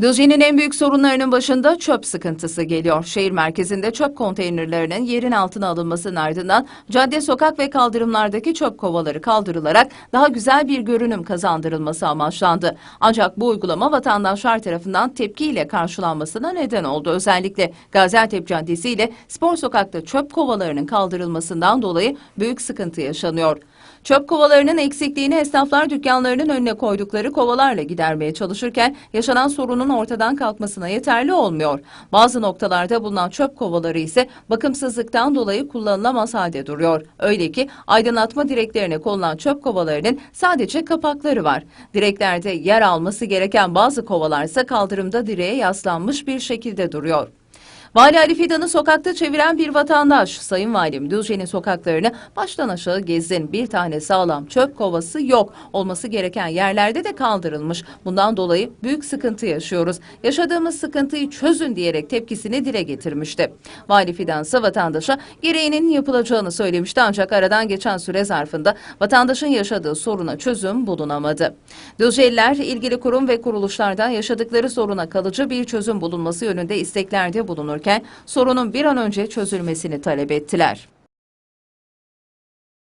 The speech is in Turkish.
Düzce'nin en büyük sorunlarının başında çöp sıkıntısı geliyor. Şehir merkezinde çöp konteynerlerinin yerin altına alınmasının ardından cadde, sokak ve kaldırımlardaki çöp kovaları kaldırılarak daha güzel bir görünüm kazandırılması amaçlandı. Ancak bu uygulama vatandaşlar tarafından tepkiyle karşılanmasına neden oldu. Özellikle Gaziantep Caddesi ile Spor Sokak'ta çöp kovalarının kaldırılmasından dolayı büyük sıkıntı yaşanıyor. Çöp kovalarının eksikliğini esnaflar dükkanlarının önüne koydukları kovalarla gidermeye çalışırken yaşanan sorunun ortadan kalkmasına yeterli olmuyor. Bazı noktalarda bulunan çöp kovaları ise bakımsızlıktan dolayı kullanılamaz halde duruyor. Öyle ki aydınlatma direklerine konulan çöp kovalarının sadece kapakları var. Direklerde yer alması gereken bazı kovalar ise kaldırımda direğe yaslanmış bir şekilde duruyor. Vali Ali Fidan'ı sokakta çeviren bir vatandaş, Sayın Valim Düzce'nin sokaklarını baştan aşağı gezdin. Bir tane sağlam çöp kovası yok. Olması gereken yerlerde de kaldırılmış. Bundan dolayı büyük sıkıntı yaşıyoruz. Yaşadığımız sıkıntıyı çözün diyerek tepkisini dile getirmişti. Vali Fidan ise vatandaşa gereğinin yapılacağını söylemişti ancak aradan geçen süre zarfında vatandaşın yaşadığı soruna çözüm bulunamadı. Düzceliler ilgili kurum ve kuruluşlardan yaşadıkları soruna kalıcı bir çözüm bulunması yönünde isteklerde bulunurken sorunun bir an önce çözülmesini talep ettiler.